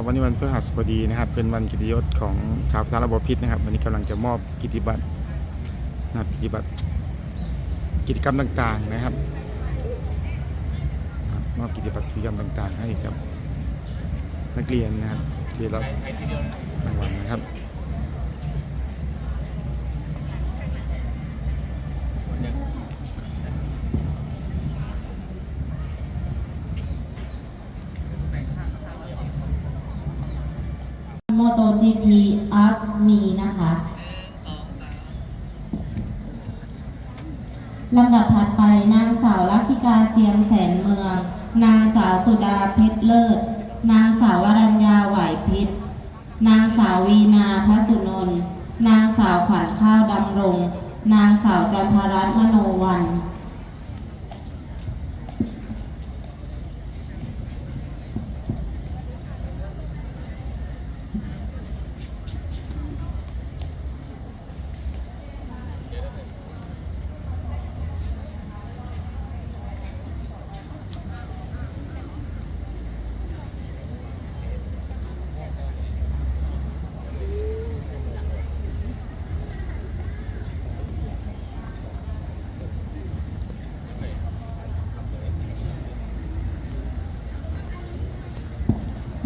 ครับวันนี้วันพฤหัสบดีนะครับ เป็นวันกิติยศของชาวพระระบพิษนะครับ วันนี้กำลังจะมอบกิติบัตรนะครับกิติบัตรกิจกรรมต่างๆนะครับครับ มอบกิจบัตรกิจกรรมต่างๆ ให้กับนักเรียนนะครับที่รับรางวัลนะครับ OGP Arts มีนะคะลำดับถัดไปนางสาวลักษิกาเจียมแสนเมือง นางสาวสุดาเพชรเลิศ นางสาววรัญญาไหวเพชรนางสาววีนาพระสุนนนางสาวขวัญข้าวดำรง นางสาวจันทรัตน์มโนวัน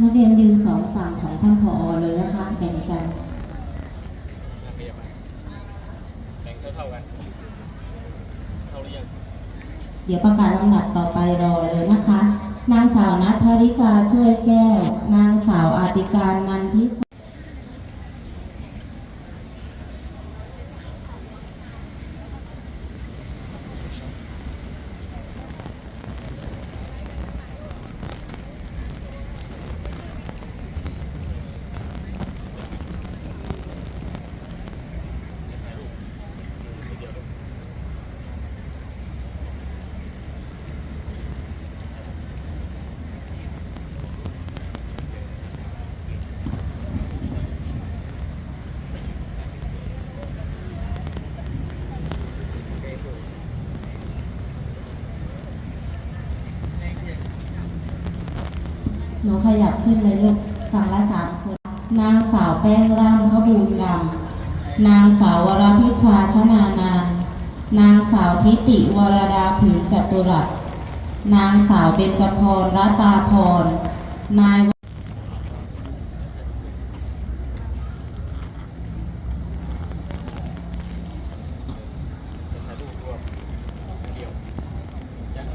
นักเรียนยืนสองฝั่งของท่านผอเลยนะคะแบ่งกันแบ่งเท่าๆกันเท่าหรือยังเดี๋ยวประกาศลำดับต่อไปรอเลยนะคะ นางสาวนัทธริกาช่วยแก้ว นางสาวอาติการนันทิส หนูขยับขึ้นเลยลูกฝั่งละสามคน นางสาวแป้งร่ำขบูลรำนางสาววรพิชาชนานานนางสาวทิติวรดาผืนจตุรัสนางสาวเบญจพรรัตาพร นายรูปรวมเดียวยัง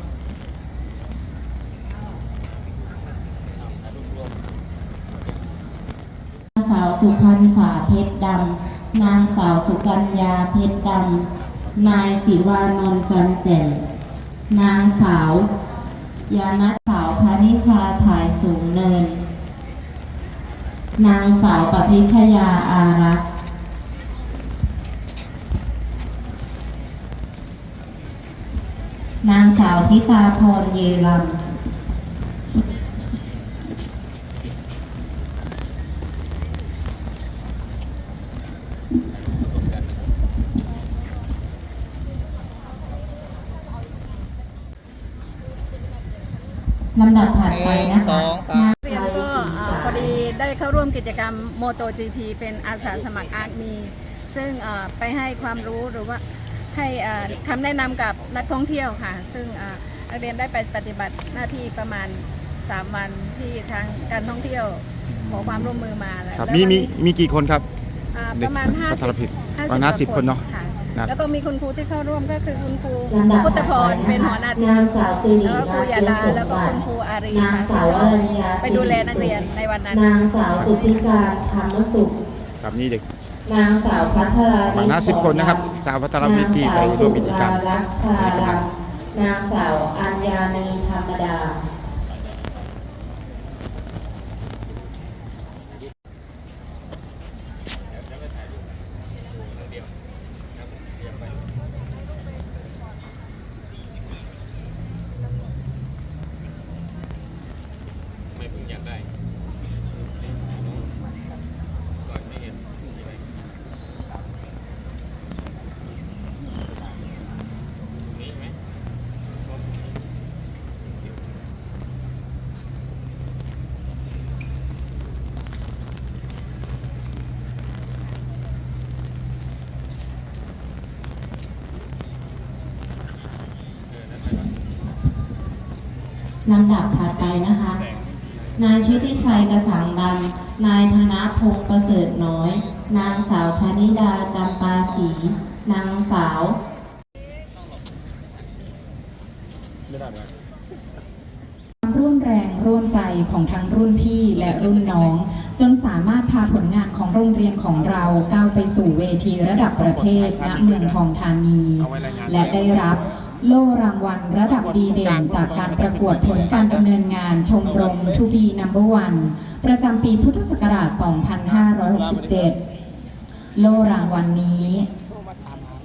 ถ่ายรูปรวม นาง สุพรรณษาเพชรดำ นางสาวสุกัญญาเพชรดำ นายศิวานนท์จันแจ่ม นางสาว ยานัทสาวพานิชาถ่ายสูงเนิน นางสาวปพิชยาอารักษ์นางสาวทิตาพรเยรัม ลำดับถัดไปนะคะ เรียนก็เอ่อพอดีได้เข้าร่วมกิจกรรม MotoGP เป็นอาสาสมัครอาร์ตมี ซึ่งเอ่อไปให้ความรู้หรือว่าให้เอ่อคำแนะนำกับนักท่องเที่ยวค่ะ ซึ่งเอ่อนักเรียนได้ไปปฏิบัติหน้าที่ประมาณ 3 วันที่ทางการท่องเที่ยวขอความร่วมมือมาแล้วครับแล้วมีวันมีนี้มีกี่คนครับ อ่าเด็กประมาณพัฒนผิด50ประมาณ50คนเนอะ ค่ะครับ แล้วก็มีคุณครูที่เข้าร่วมก็คือคุณครูลำดับพุทธถัดพไปรนะเป็นคะหัวหน้าทีนามงสาวสิริแล้วก็ครูรัตยาน์ดาสมแล้วก็บัคุติณครูอารีนางค่ะสาววรัญญาไปดูแลนักเรียนในวันนั้นนางสาวสุทธิการธรรมสุขครับนี่เด็กนางสาวพัทราประมาณ50คนนะครับ สาวพัฒนวิธีไปร่วมกิจกรรมนางสาวสุรารักษ์ชาดำนางสาวอัญญานีธรรมดา ไม่เพิ่งอยากได้ก่อนไม่เห็นตรงนี้ใช่ไหม ลำดับถัดไปนะคะ นายชุติชัยกระสังดำนายธนพงศ์ประเสริฐน้อย นางสาวชนิดาจำปาศรีนางสาวความร่วมแรงร่วมใจของทั้งรุ่นพี่และรุ่นน้อง จนสามารถพาผลงานของโรงเรียนของเราก้าวไปสู่เวทีระดับประเทศณเมืองทองธานี และได้รับ โล่รางวัลระดับดีเด่นจากการประกวดผลการดำเนินงานชมรม To be Number One ประจำปีพุทธศักราช 2567 โล่รางวัลนี้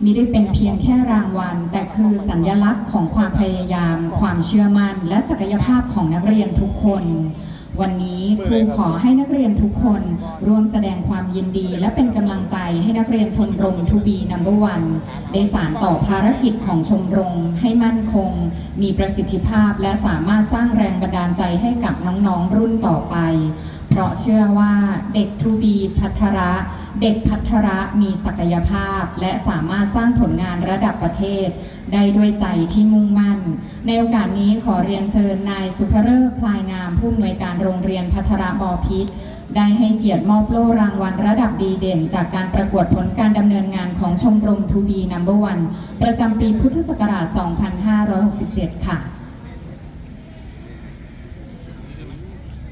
มิได้เป็นเพียงแค่รางวัล แต่คือสัญญลักษณ์ของความพยายาม ความเชื่อมั่น และศักยภาพของนักเรียนทุกคน วันนี้ครูขอให้นักเรียนทุกคนร่วมแสดงความยินดี และเป็นกำลังใจให้นักเรียนชมรม To be Number One ได้สานต่อภารกิจของชมรมให้มั่นคง มีประสิทธิภาพและสามารถสร้างแรงบันดาลใจให้กับน้องๆรุ่นต่อไป เพราะเชื่อว่าเด็กทูบีพัทระ เด็กพัทระมีศักยภาพ และสามารถสร้างผลงานระดับประเทศ ได้ด้วยใจที่มุ่งมั่น ในโอกาสนี้ขอเรียนเชิญนายสุภเริศพลายงามผู้อำนวยการโรงเรียนพัทระบอพิษได้ให้เกียรติมอบโล่รางวัลระดับดีเด่น จากการประกวดผลการดำเนินงานของชมรมทูบีนัมเบอร์วันประจำปีพุทธศักราช 2567 ค่ะ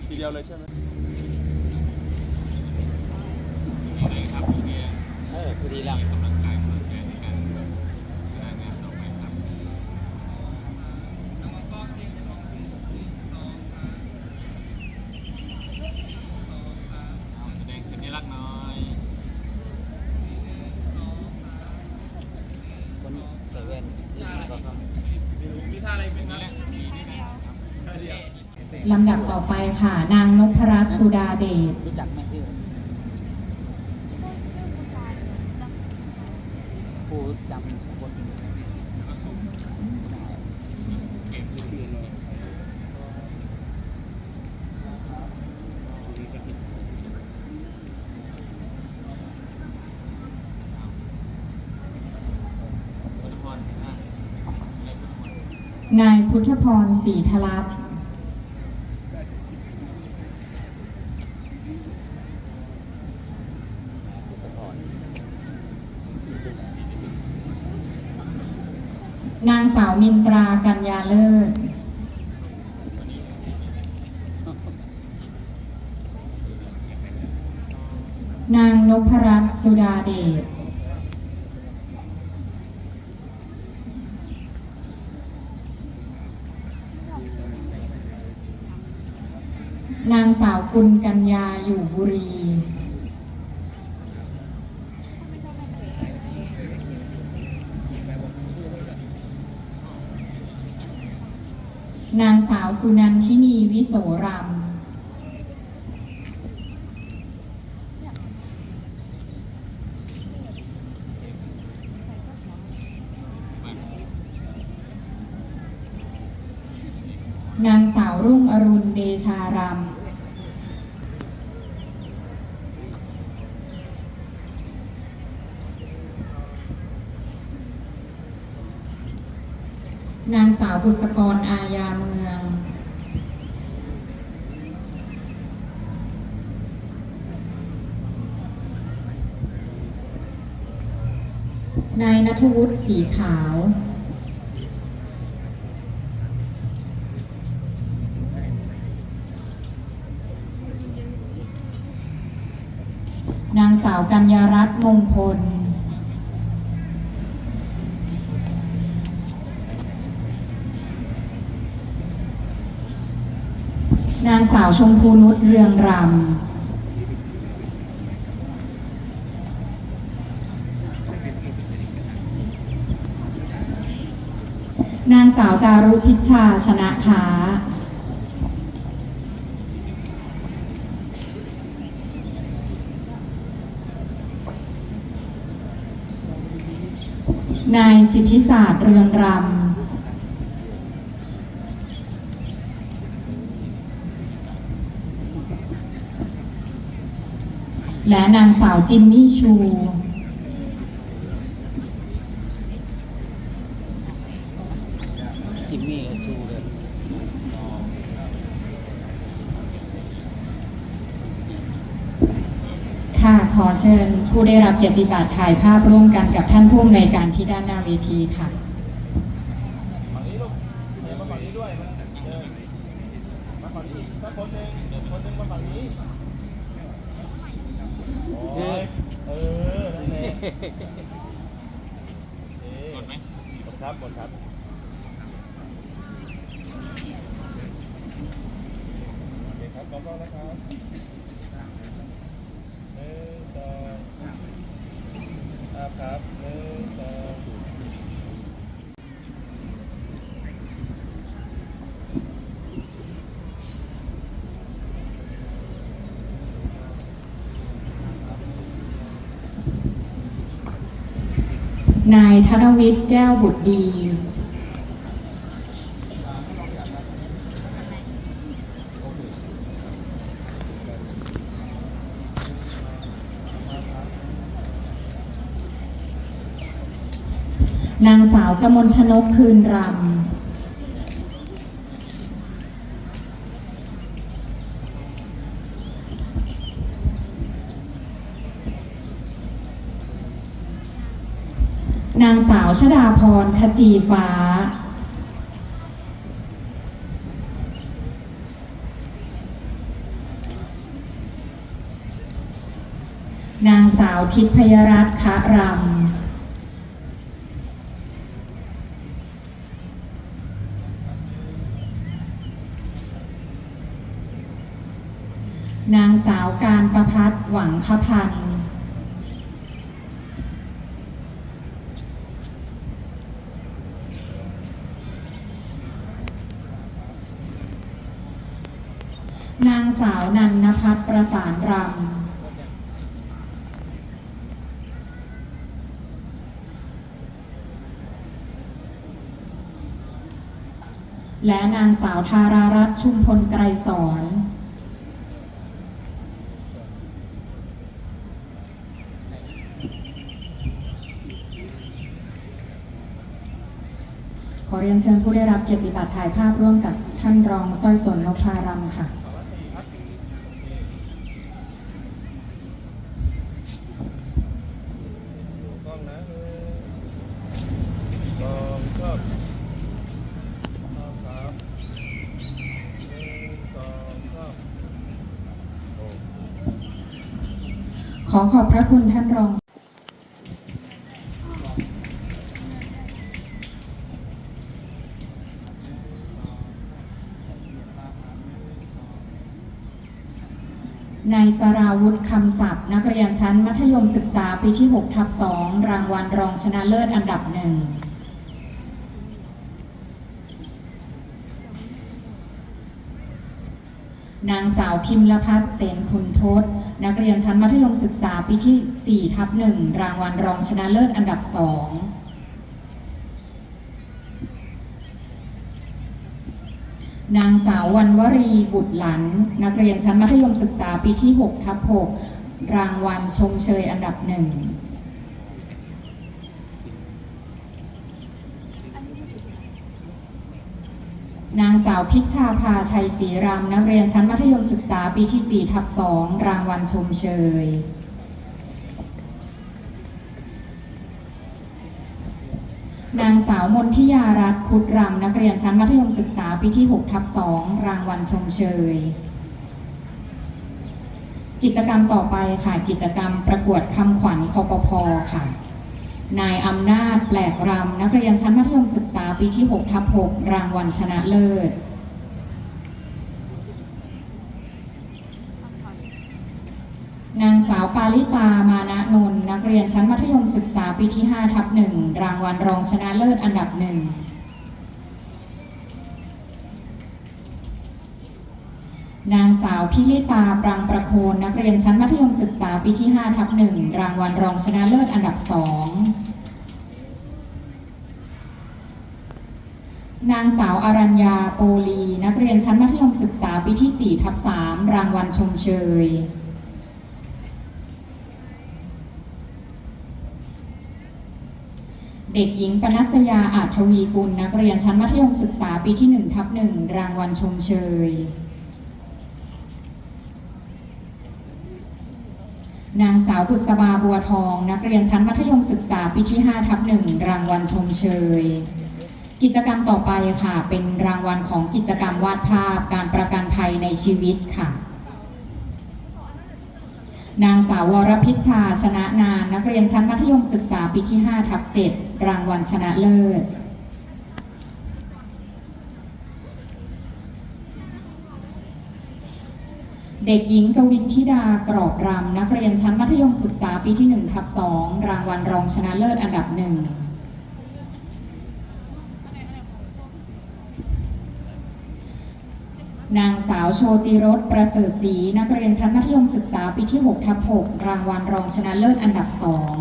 ทีเดียวเลยใช่ไหม เออพอดีแล้วกำลังกายกำลังใจในกันางานต่อไปครับแสดงสัญลักหน่อยคนเซเว่นมีท่าอะไรเป็นนั่นแหละมีนี่นะครับท่าเดียว ลำดับต่อไปค่ะ นางนพรัตน์สุดาเดช รู้จักไหมชื่อผู้ จำคนพุทนายพุทธพรศรีทลัพย์ นางสาวมินตรากัญญาเลิศ นางนพรัตน์สุดาเดช นางสาวกุลกัญญาอยู่บุรี นาง สุนันทินีวิโสรำนางสาวรุ่งอรุณเดชารำนางสาวบุษกรอาญาเมือง นายนัทวุฒิสีขาว นางสาวกัญญารัตน์มงคล นางสาวชมพูนุชเรืองรำ นางสาวจารุพิชชาชนะค้านายสิทธิศาสตร์เรืองรำและนางสาวจิมมี่ชู เชิญผู้ได้รับเกียรติบัตรถ่ายภาพร่วมกันกับท่านผู้อำนวยการที่ด้านหน้าเวทีค่ะเออมาฝั่งนี้ด้วยเดินมาฝั่งนี้ถ้าคนหนึ่งคนหนึ่งมาฝั่งนี้โอ้ยเออนั่นแหละกดไหมกดครับกดครับโอเคครับขอบคุณนะครับหนึ่งสองครับครับหนึ่งสอง นายธนวิทย์แก้วบุตรดี นางสาวกมลชนกคืนรำ นางสาวชดาพรขจีฟ้า นางสาวทิพยรัตน์คะรำ นางสาวการประพัฒน์หวังคพันธ์ นางสาวนันนพัฒน์ประสานรำ และนางสาวธารารัตน์ชุมพลไกรสอนขอเรียนเชิญผู้ได้รับเกียรติบัตรถ่ายภาพร่วมกับท่านรองสร้อยสนนพารำค่ะ ขอขอบพระคุณท่านรองนายสราวุธคำศัพท์ นักเรียนชั้นมัธยมศึกษาปีที่ 6 ทับ 2 รางวัลรองชนะเลิศอันดับหนึ่ง นางสาวพิมลพัฒน์เสนคุณทศ นักเรียนชั้นมัธยมศึกษาปีที่ 4 ทับ 1 รางวัลรองชนะเลิศอันดับ 2 นางสาววันวรีบุตรหลัน นักเรียนชั้นมัธยมศึกษาปีที่ 6 ทับ 6 รางวัลชมเชยอันดับหนึ่ง นาง สาวพิชชาภาชัยศรีรำนักเรียนชั้นมัธยมศึกษาปีที่ 4 ทับ 2 รางวัลชมเชย นางสาวมนทิยารัตน์คุดรำนักเรียนชั้นมัธยมศึกษาปีที่ 6 ทับ 2 รางวัลชมเชย กิจกรรมต่อไปค่ะ กิจกรรมประกวดคำขวัญคอปพค่ะ นายอำนาจแปลกรำนักเรียนชั้นมัธยมศึกษาปีที่ 6 ทับ 6 รางวัลชนะเลิศ นางสาวปาลิตามานะนนนักเรียนชั้นมัธยมศึกษาปีที่ 5 ทับ 1 รางวัลรองชนะเลิศอันดับหนึ่ง นางสาวพิลิตาปรังประโคนนักเรียนชั้นมัธยมศึกษาปีที่5ทับ1รางวัลรองชนะเลิศอันดับ2นางสาวอารัญญาโปลี นักเรียนชั้นมัธยมศึกษาปีที่ 4 ทับ 3 รางวัลชมเชย เด็กหญิงปนัสยาอาจทวีกุล นักเรียนชั้นมัธยมศึกษาปีที่ 1 ทับ 1 รางวัลชมเชย นางสาวบุษบาบัวทอง นักเรียนชั้นมัธยมศึกษาปีที่5ทับหนึ่งรางวัลชมเชย กิจกรรมต่อไปค่ะ เป็นรางวัลของกิจกรรมวาดภาพการประกันภัยในชีวิตค่ะ นางสาววรพิชชาชนะนาน นักเรียนชั้นมัธยมศึกษาปีที่5ทับ7รางวัลชนะเลิศ เด็กหญิงกวินธิดากรอบรำนักเรียนชั้นมัธยมศึกษาปีที่1ทับ2รางวัลรองชนะเลิศอันดับหนึ่งนางสาวโชติรสประเสริฐศรีนักเรียนชั้นมัธยมศึกษาปีที่6ทับ6รางวัลรองชนะเลิศอันดับสอง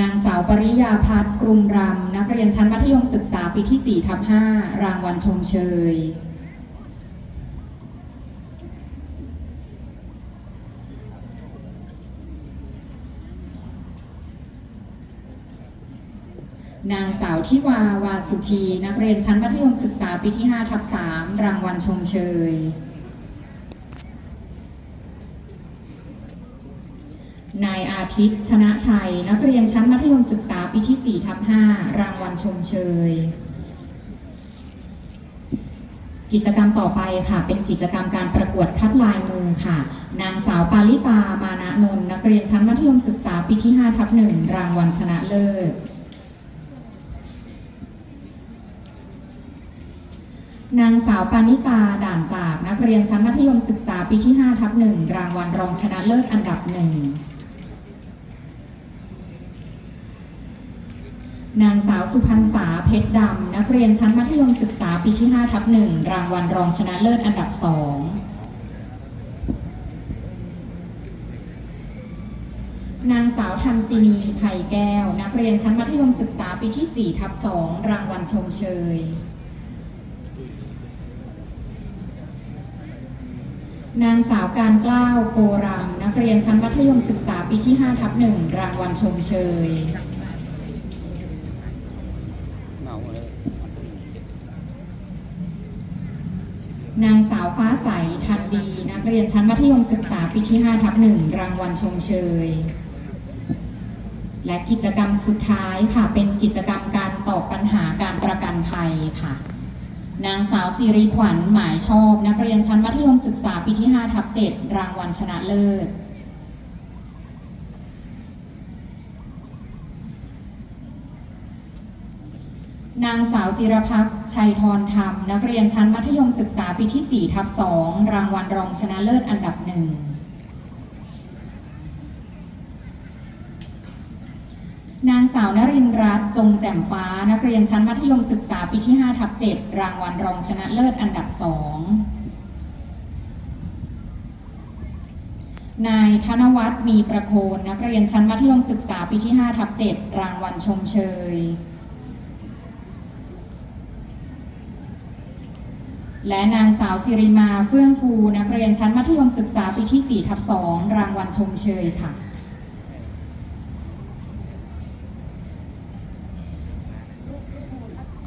นางสาวปริยาพัฒน์กรุงรำนักเรียนชั้นมัธยมศึกษาปีที่4ทับ5รางวัลชมเชย นางสาวทิวาวาสุธีนักเรียนชั้นมัธยมศึกษาปีที่5ทับ3รางวัลชมเชย นายอาทิตย์ชนะชัย นักเรียนชั้นมัธยมศึกษาปีที่4ทับ5รางวัลชมเชย กิจกรรมต่อไปค่ะ เป็นกิจกรรมการประกวดคัดลายมือค่ะ นางสาวปาลิตามานะนนท์นักเรียนชั้นมัธยมศึกษาปีที่5ทับ1รางวัลชนะเลิศนางสาวปานิตาด่านจากนักเรียนชั้นมัธยมศึกษาปีที่5ทับ1รางวัลรองชนะเลิศอันดับหนึ่ง นางสาวสุพรรณษาเพชรดำ นักเรียนชั้นมัธยมศึกษาปีที่ 5 ทับ 1 รางวัลรองชนะเลิศอันดับสองนางสาวทันซินีไผ่แก้ว นักเรียนชั้นมัธยมศึกษาปีที่ 4 ทับ 2 รางวัลชมเชย นางสาวการกล้าวโกรำนักเรียนชั้นมัธยมศึกษาปีที่ 5 ทับ 1 รางวัลชมเชยาเลยนางสาวฟ้าใสทันดี นักเรียนชั้นมัธยมศึกษาปีที่5ทับ1รางวัลชมเชย และกิจกรรมสุดท้ายค่ะ เป็นกิจกรรมการตอบปัญหาการประกันภัยค่ะ นางสาวสิริขวัญหมายชอบ นักเรียนชั้นมัธยมศึกษาปีที่5ทับ7รางวัลชนะเลิศ นางสาวจิรพักชัยทรธรรม นักเรียนชั้นมัธยมศึกษาปีที่ 4 ทับ 2 รางวัลรองชนะเลิศอันดับหนึ่งนางสาวนรินรัตน์จงแจ่มฟ้า นักเรียนชั้นมัธยมศึกษาปีที่ 5 ทับ 7 รางวัลรองชนะเลิศอันดับสองนายธนวัฒน์มีประโคน นักเรียนชั้นมัธยมศึกษาปีที่ 5 ทับ 7 รางวัลชมเชย และนางสาวสิริมาเฟื่องฟูนักเรียนชั้นมัธยมศึกษาปีที่ 4 ทับ 2 รางวัลชมเชยค่ะ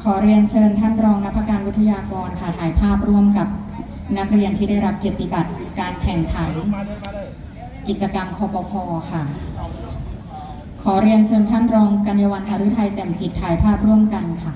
ขอเรียนเชิญท่านรองนภการวิทยากรค่ะถ่ายภาพร่วมกับนักเรียนที่ได้รับเกียรติบัตรการแข่งขัน กิจกรรมคอปพค่ะ ขอเรียนเชิญท่านรองกัญญวันหฤทัยแจ่มจิตถ่ายภาพร่วมกันค่ะ